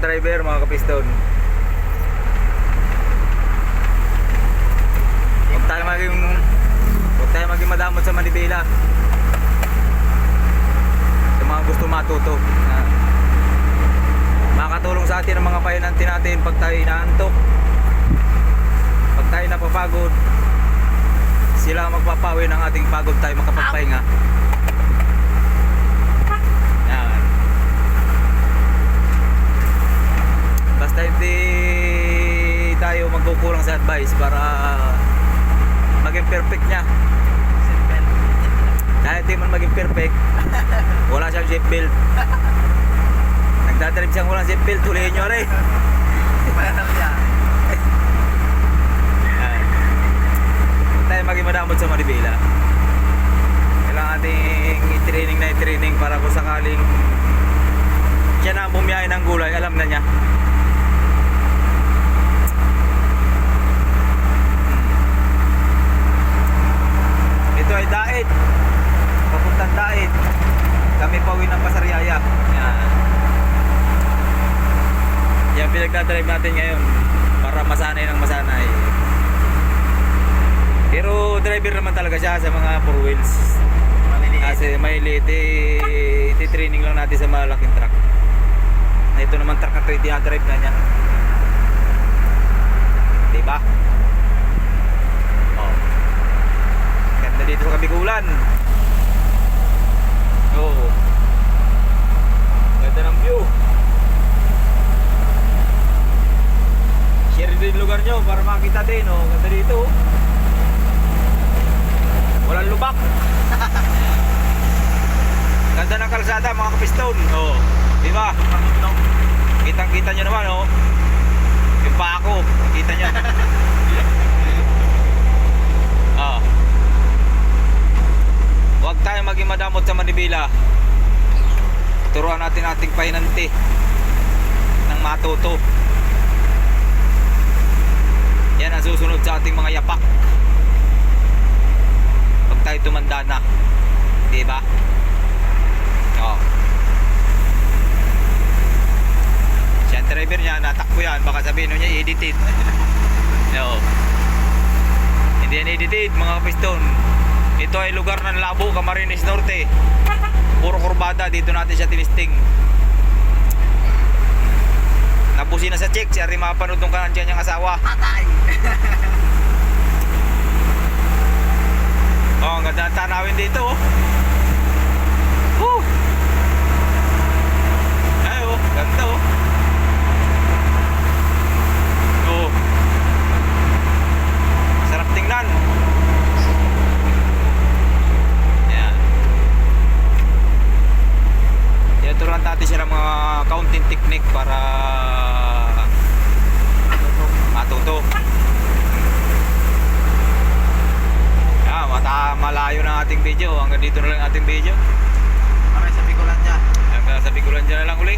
driver, mga kapiston. Huwag tayo maging huwag tayo maging madamot sa Manibela. Sa mga gusto matuto. Na, makakatulong sa atin ang mga pahinanti natin pag tayo inaantok. Pag tayo napapagod, sila magpapawi ng ating pagod tayo makapagpahinga. Yan. Basta hindi tayo magkukulang sa advice para maging perfect niya. Kahit di man maging perfect, wala siyang seatbelt. Nagdadrive siyang walang seatbelt, tuloy nyo rin. Yan. Huwag tayo maging madamot sa Manibela. Kailangan ating i-training na i-training para kung sakaling siya na ang bumiyahe ng gulay, alam na niya. Ito ay daet. Daet. Kami pauwi ng Pasariaya. Yan. Yan pinagdadrive natin ngayon para masanay ng masanay. Pero driver naman talaga siya sa mga four wheels. Kasi may late, eh, iti-training lang natin sa malaking truck. Na ito naman truck na ito, i-drive na niya. Diba? Oh. Ganda dito sa Kabigulan. Oo. Ganda ng view. Share din yung lugar nyo para makita din. Oh. Ganda dito. oh. Walang lubak. Ganda ng kalsada mga kapiston. Oh. Di ba? Kitang kita nyo naman oh. Yung pa ako. Kita nyo. Ah. Huwag tayo maging madamot sa Manibela. Turuan natin ating pahinanti ng matuto. Yan ang susunod sa ating mga yapak. Pag tayo tumanda na. Di ba? Oo. Siya driver niya, natakbo yan. Baka sabihin nyo niya, edited. Oo. Hindi yan edited, mga kapiston. Ito ay lugar ng Labo, Camarines Norte. Puro kurbada, dito natin siya tinisting. Napusi na sa check, siya rin mapanood nung kanadyan niyang asawa. Patay. Oh, ang ganda ng tanawin dito, oh. Woo! Ay, oh, ganda, oh. Oh. Sarap tingnan. Yan. Tinuturuan natin sila ng mga counting technique para matuto. Ah, na ang ating video. Hanggang dito na lang ang ating video. Maray sa Bicolandia. Hanggang sa Bicolandia na lang uli.